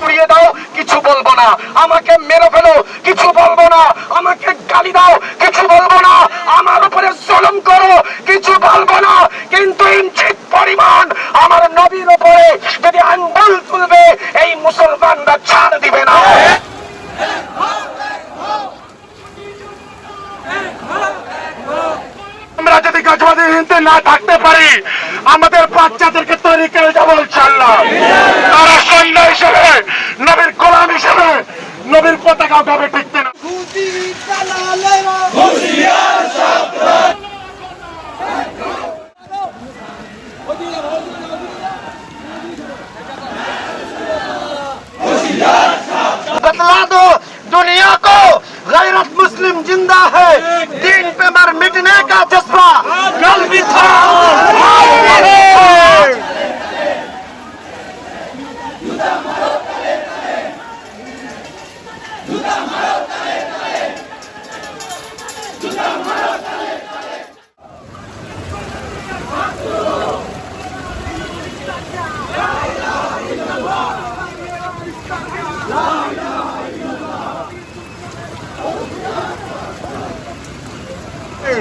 পুড়িয়ে দাও, কিছু বলব না। আমাকে মেরে ফেলো, কিছু বলব না। আমাকে গালি দাও, কিছু বলব না। আমার উপরে জলম করো, কিছু বলব না। কিন্তু ইঞ্চিত পরিমাণ আমার নবীর উপরে যদি আঙ্গুল তুলবে, এই মুসলমানরা 한다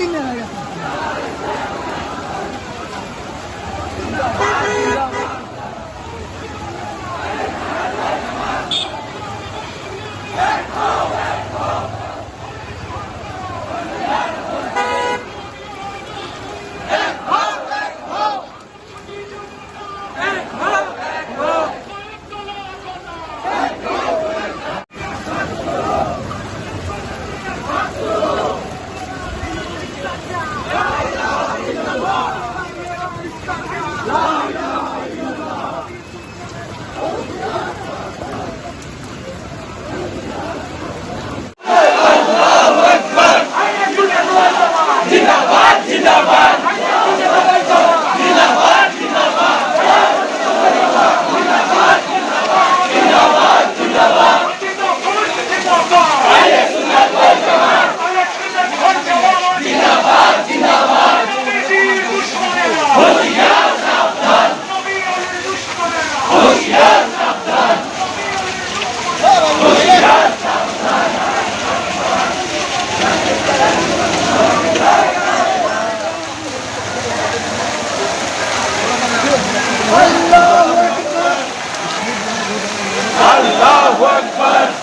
trending na lang. Akbar!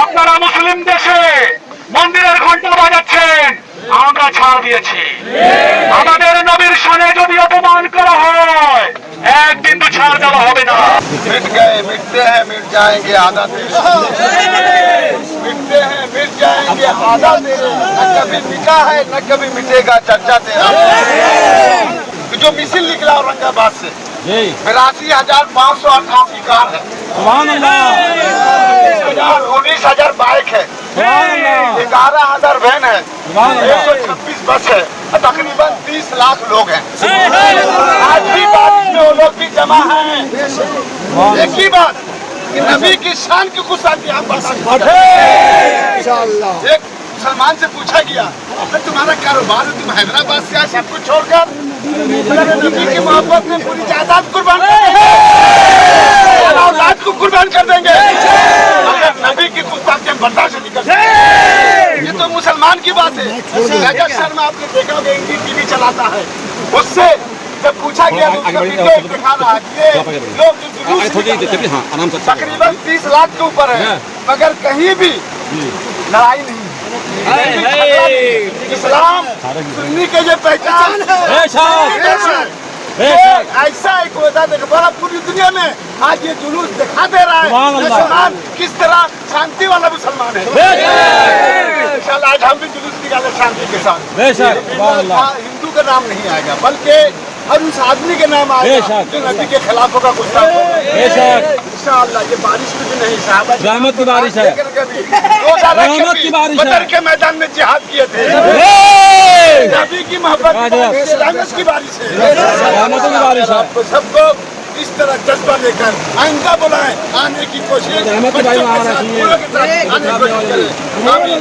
আপনারা মুসলিম দেশে মন্দিরের ঘণ্টা বাজাচ্ছেন আমরা ছাড় দিয়েছি। আমাদের নবীর সামনে যদি অপমান করা হয় এক বিন্দু ছাড় দেওয়া হবে না। মিট গয়ে মিটতে হ্যাঁ মিট যায়গে আদা হ্যাঁ। مٹتے ہیں مٹ جائیں گے۔ آدھا تیرے نہ کبھی مٹا ہے نہ کبھی مٹے گا۔ چرچا تیرا۔ جو مسل نکلا اورنگ آباد سے براسی ہزار پانچ سو اٹھاسی کار ہے۔ انیس ہزار بائک ہے۔ گیارہ ہزار وین ہے۔ ایک سو چھبیس بس ہے۔ تقریباً تیس لاکھ لوگ ہیں۔ آج بھی بات میں وہ لوگ بھی جمع ہیں۔ ایک ہی بات۔ نبی کی شان کی خوشی آپ برداشت ایک سلمان سے پوچھا گیا تمہارا کاروبار ہے تم حیدرآباد سے آئے کو چھوڑ کر نبی کی محبت میں پوری جائیداد قربان اولاد کو قربان کر دیں گے۔ مگر نبی کی گستاخی ہم برداشت نہیں کرتے۔ یہ تو مسلمان کی بات ہے۔ راجستھان میں آپ نے دیکھا ہوگا انڈی ٹی وی چلاتا ہے۔ اس سے تقریباً تیس لاکھ کے اوپر ہے مگر کہیں بھی لڑائی نہیں۔ یعنی اسلام سنی کے یہ پہچان ایسا ایک وزاد اخبار پوری دنیا میں آج یہ جلوس دکھا دے رہا ہے۔ مسلمان کس طرح شانتی والا مسلمان ہے۔ انشاءاللہ آج ہم بھی جلوس نکالیں شانتی کے ساتھ۔ ہاں، ہندو کا نام نہیں آئے گا بلکہ ہم اس آدمی کے نام آئے جو نبی کے خلاف ہوگا ہو بے شک۔ انشاءاللہ یہ بارش کی بھی نہیں صحابہ جی۔ رحمت کی بارش ہے۔ رحمت کی بارش ہے۔ بطر کے میدان میں جہاد کیا تھے۔ نبی کی محبت رحمت کی بارش ہے۔ رحمت کی بارش ہے۔ سب کو اس طرح جذبہ لے کر آئندہ بلائیں آنے کی کوشش۔ بچوں کے ساتھ پوروں کے ساتھ آنے کی کوشش کریں۔